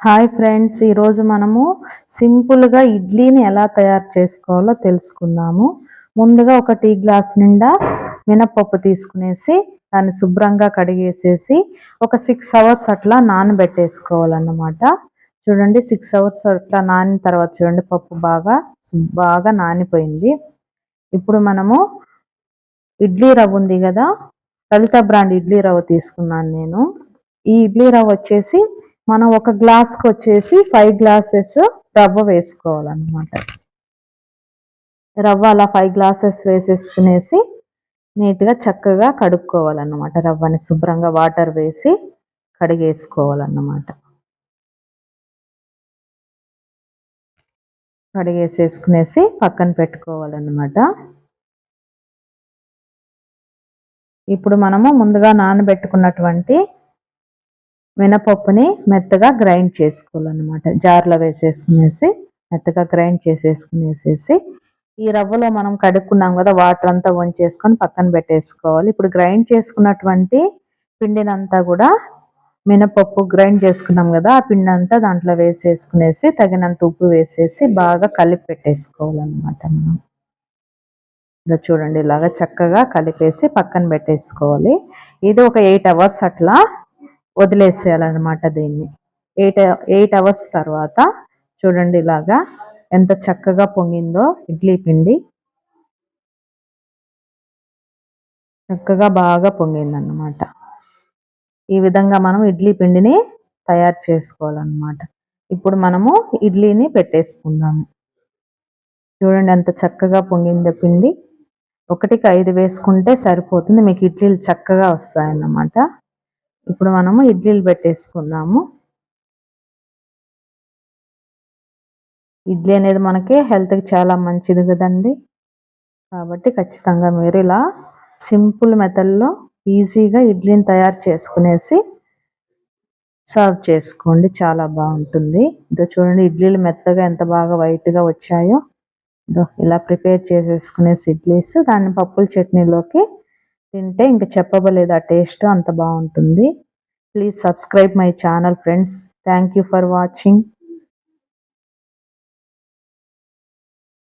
Hi friends ఈరోజు మనము సింపుల్గా ఇడ్లీని ఎలా తయారు చేసుకోవాలో తెలుసుకుందాము. ముందుగా ఒక టీ గ్లాస్ నిండా మినపప్పు తీసుకునేసి దాన్ని శుభ్రంగా కడిగేసేసి ఒక సిక్స్ అవర్స్ అట్లా నానబెట్టేసుకోవాలన్నమాట. చూడండి సిక్స్ అవర్స్ అట్లా నానిన తర్వాత చూడండి పప్పు బాగా బాగా నానిపోయింది. ఇప్పుడు మనము ఇడ్లీ రవ్వ ఉంది కదా లలిత బ్రాండ్ ఇడ్లీ రవ్వ తీసుకున్నాను నేను. ఈ ఇడ్లీ రవ్వ వచ్చేసి మనం ఒక గ్లాస్కి వచ్చేసి ఫైవ్ గ్లాసెస్ రవ్వ వేసుకోవాలన్నమాట. రవ్వ అలా ఫైవ్ గ్లాసెస్ వేసేసుకునేసి నీట్గా చక్కగా కడుక్కోవాలన్నమాట. రవ్వని శుభ్రంగా వాటర్ వేసి కడిగేసుకోవాలన్నమాట. కడిగేసేసుకునేసి పక్కన పెట్టుకోవాలన్నమాట. ఇప్పుడు మనము ముందుగా నానబెట్టుకున్నటువంటి మినపప్పుని మెత్తగా గ్రైండ్ చేసుకోవాలన్నమాట. జార్లో వేసేసుకునేసి మెత్తగా గ్రైండ్ చేసేసుకునేసేసి ఈ రవ్వలో మనం కడుక్కున్నాం కదా వాటర్ అంతా వంచేసుకొని పక్కన పెట్టేసుకోవాలి. ఇప్పుడు గ్రైండ్ చేసుకున్నటువంటి పిండినంతా కూడా మినపప్పు గ్రైండ్ చేసుకున్నాం కదా ఆ పిండి అంతా దాంట్లో వేసేసుకునేసి తగినంత ఉప్పు వేసేసి బాగా కలిపి పెట్టేసుకోవాలన్నమాట మనం. ఇలా చూడండి ఇలాగా చక్కగా కలిపేసి పక్కన పెట్టేసుకోవాలి. ఇది ఒక ఎయిట్ అవర్స్ అట్లా వదిలేసేయాలన్నమాట దీన్ని. ఎయిట్ ఎయిట్ అవర్స్ తర్వాత చూడండి ఇలాగా ఎంత చక్కగా పొంగిందో ఇడ్లీ పిండి. చక్కగా బాగా పొంగిందన్నమాట. ఈ విధంగా మనం ఇడ్లీ పిండిని తయారు చేసుకోవాలన్నమాట. ఇప్పుడు మనము ఇడ్లీని పెట్టేసుకుందాము. చూడండి ఎంత చక్కగా పొంగిందో పిండి. ఒకటికి ఐదు వేసుకుంటే సరిపోతుంది. మీకు ఇడ్లీలు చక్కగా వస్తాయన్నమాట. ఇప్పుడు మనము ఇడ్లీలు పెట్టేసుకుందాము. ఇడ్లీ అనేది మనకి హెల్త్కి చాలా మంచిది కదండి. కాబట్టి ఖచ్చితంగా మీరు ఇలా సింపుల్ మెథడ్లో ఈజీగా ఇడ్లీని తయారు చేసుకునేసి సర్వ్ చేసుకోండి. చాలా బాగుంటుంది. ఇదో చూడండి ఇడ్లీలు మెత్తగా ఎంత బాగా వైట్గా వచ్చాయో. ఇదో ఇలా ప్రిపేర్ చేసేసుకునేసి ఇడ్లీస్ దాన్ని పప్పుల చట్నీలోకి తింటే ఇంకా చెప్పబలేదు. ఆ టేస్ట్ అంత బాగుంటుంది. Please subscribe my channel friends thank you for watching